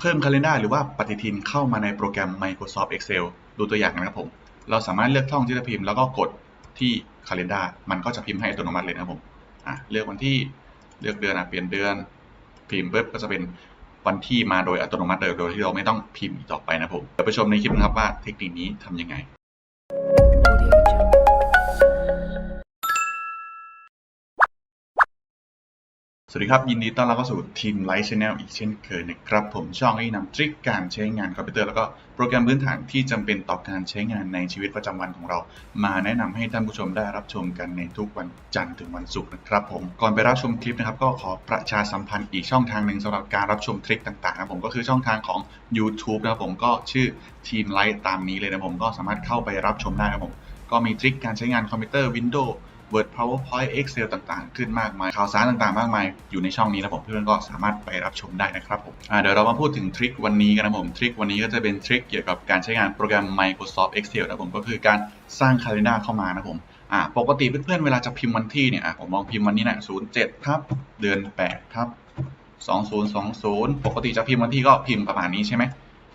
เพิ่ม Calendar หรือว่าปฏิทินเข้ามาในโปรแกรม Microsoft Excel ดูตัวอย่างนะครับผม เราสามารถเลือกช่องที่จะพิมพ์แล้วก็กดที่ Calendar มันก็จะพิมพ์ให้อัตโนมัติเลยนะครับผมอะเลือกวันที่เลือกเดือนอะเปลี่ยนเดือนพิมพ์ปุ๊บก็จะเป็นวันที่มาโดยอัตโนมัติเลยโดยที่เราไม่ต้องพิมพ์อีกต่อไปนะครับผมเดี๋ยวไปชมในคลิปนะครับว่าเทคนิคนี้ทำยังไง สวัสดีครับ ยินดีต้อนรับเข้าสู่ทีมไลท์ชแนลอีกเช่นเคยนะครับ ผมช่องที่นำทริคการใช้งานคอมพิวเตอร์แล้วก็โปรแกรมพื้นฐานที่จำเป็นต่อการใช้งานในชีวิตประจำวันของเรา มาแนะนำให้ท่านผู้ชมได้รับชมกันในทุกวันจันทร์ถึงวันศุกร์นะครับผมก่อนไปรับชมคลิปนะครับก็ขอประชาสัมพันธ์อีกช่องทางหนึ่งสำหรับการรับชมทริคต่างๆนะผมก็คือช่องทางของ YouTube นะครับผมก็ชื่อทีมไลท์ตามนี้เลยนะผมก็สามารถเข้าไปรับชมได้ครับผมก็มีทริคการใช้งานคอมพิวเตอร์ Windows Word PowerPoint Excel ต่างๆ ขึ้นมากมาย ข่าวสารต่างๆ มากมาย อยู่ในช่องนี้นะผมเพื่อนๆก็สามารถไปรับชมได้นะครับผมเดี๋ยวเรามาพูดถึงทริควันนี้กันนะผม ทริควันนี้ก็จะเป็นทริคเกี่ยวกับการใช้งานโปรแกรม Microsoft Excel นะผมก็คือการสร้าง Calendar เข้ามานะผมอ่าปกติเพื่อนๆเวลาจะพิมพ์วันที่เนี่ยผมลองพิมพ์วันนี้นะ07ทับเดือน8ทับ2020ปกติจะพิมพ์วันที่ก็พิมพ์ประมาณนี้ใช่ไหม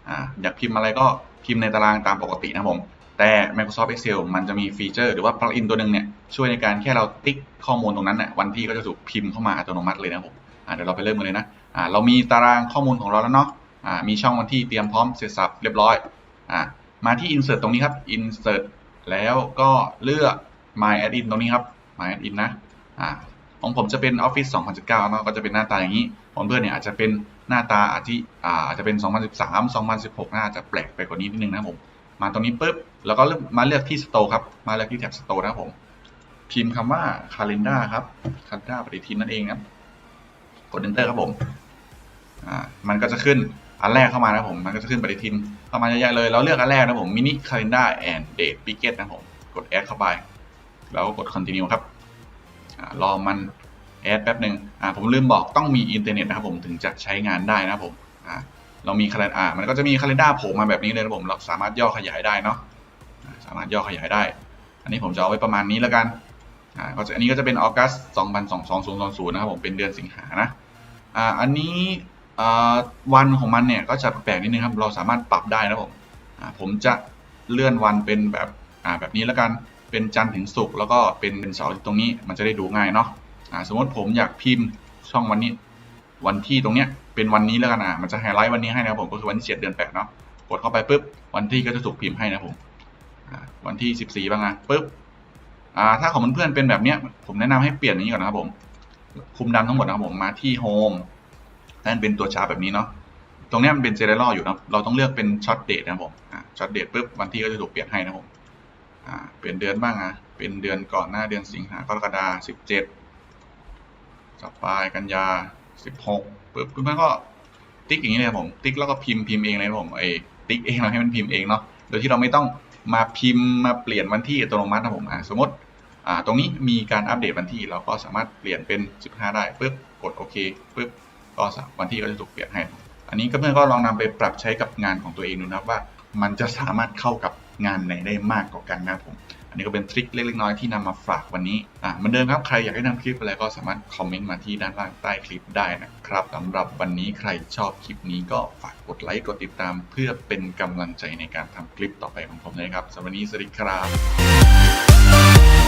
อ่าอยากพิมพ์อะไรก็พิมพ์ในตารางตามปกตินะผม แต่ Microsoft Excel มันจะมีฟีเจอร์หรือว่า plugin ตัวหนึ่งเนี่ยช่วยในการแค่เราติ๊กข้อมูลตรงนั้นน่ะวันที่ก็จะถูกพิมพ์เข้ามาอัตโนมัติเลยนะผมเดี๋ยวเราไปเริ่มกันเลยนะเรามีตารางข้อมูลของเราแล้วเนาะมีช่องวันที่เตรียมพร้อมเสร็จสับเรียบร้อยอมาที่ insert ตรงนี้ครับ insert แล้วก็เลือก my add in ตรงนี้ครับ my add in นะอ่าของผมจะเป็น Office 2019เนาะก็จะเป็นหน้าตาอย่างนี้ของเพื่อนเนี่ยอาจจะเป็นหน้าตาอาจจะอาจจะเป็น 2013 2016 น่าจะแปลกไปกว่านี้นิดนึงนะครับผมมาตรงนี้ปุ๊บ แล้วก็มาเลือกที่ Store ครับ มาเลือกที่แท็บ Store นะครับผม พิมพ์คำว่า Calendar ครับ Calendar ปฏิทินนั่นเองครับ กด Enter ครับผม อ่า มันก็จะขึ้นอันแรกเข้ามานะครับผม มันก็จะขึ้นปฏิทินเข้ามาเยอะๆเลย เราเลือกอันแรกนะครับผม Mini Calendar and Date Picket นะครับผม กด Add เข้าไป แล้วก็กด Continue ครับอ่ารอมัน Add แป๊บหนึ่งอ่า ผมลืมบอกต้องมีอินเทอร์เน็ตนะครับผมถึงจะใช้งานได้นะครับผม อ่า เรามีคาล endar มันก็จะมีคาล endar โผล่มาแบบนี้เลยนะผม เราสามารถย่อขยายได้เนาะ สามารถย่อขยายได้ อันนี้ผมจะเอาไว้ประมาณนี้แล้วกันอ่าก็จะอันนี้ก็จะเป็นออกัส2020นะครับผมเป็นเดือนสิงหานะอ่าอันนี้อ่าวันของมันเนี่ยก็จะแปลกนิดนึงครับเราสามารถปรับได้นะผมอ่าผมจะเลื่อนวันเป็นแบบอ่าแบบนี้แล้วกันเป็นจันทร์ถึงศุกร์แล้วก็เป็นเป็นเสาร์ตรงนี้มันจะได้ดูง่ายเนาะอ่าสมมติผมอยากพิมพ์ช่องวันนี้ วันที่ตรงเนี้ยเป็นวันนี้แล้วกันอะมันจะไฮไลท์วันนี้ให้นะครับผมก็คือวันที่เจ็ดเดือนแปดเนาะกดเข้าไปปุ๊บวันที่ก็จะถูกพิมพ์ให้นะผมอ วันที่สิบสี่บ้างนะปุ๊บอ่าถ้าของเพื่อนๆเป็นแบบเนี้ย ผมแนะนำให้เปลี่ยนอย่างนี้ก่อนนะครับผมคุมดำทั้งหมดนะครับผมมาที่โฮมนั่นเป็นตัวชาแบบนี้เนาะตรงนี้มันเป็นเจเนอเรลอยู่นะเราต้องเลือกเป็นช็อตเดทนะครับผมช็อตเดทปุ๊บวันที่ก็จะถูกเปลี่ยนให้นะครับผมเปลี่ยนเดือนบ้างอะเป็นเดือนก่อนหน้าเดือนสิงหากรกฎาสิบเจ็ดสัปดาห์กันยาสิบหกปึ๊บเพื่อนก็ติ๊กอย่างนี้เลยครับผมติ๊กแล้วก็พิมพ์พิมพ์เองเลยครับผมไอ้ติ๊กเองเราให้มันพิมพ์เองเนาะโดยที่เราไม่ต้อง มาพิมพ์มาเปลี่ยนวันที่อัตโนมัตินะผมสมมติตรงนี้มีการอัปเดตวันที่เราก็สามารถเปลี่ยนเป็น 15 ได้ปึ๊บกดโอเคปึ๊บก็สามวันที่ก็จะถูกเปลี่ยนให้ อันนี้ก็เพื่อนก็ลองนำไปปรับใช้กับงานของตัวเองดูนะครับว่า มันจะสามารถเข้ากับงานไหนได้มากกว่ากันนะผม นนี้ก็เป็นทริคเล็กๆน้อยๆที่นำมาฝากวันนี้อ่าเหมือนเดิมครับใครอยากให้นำคลิปอะไรก็สามารถคอมเมนต์มาที่ด้านล่างใต้คลิปได้นะครับสำหรับวันนี้ใครชอบคลิปนี้ก็ฝากกดไลค์กดติดตาม เพื่อเป็นกำลังใจในการทำคลิปต่อไปของผมด้วยครับสำหรับวันนี้สวัสดีครับ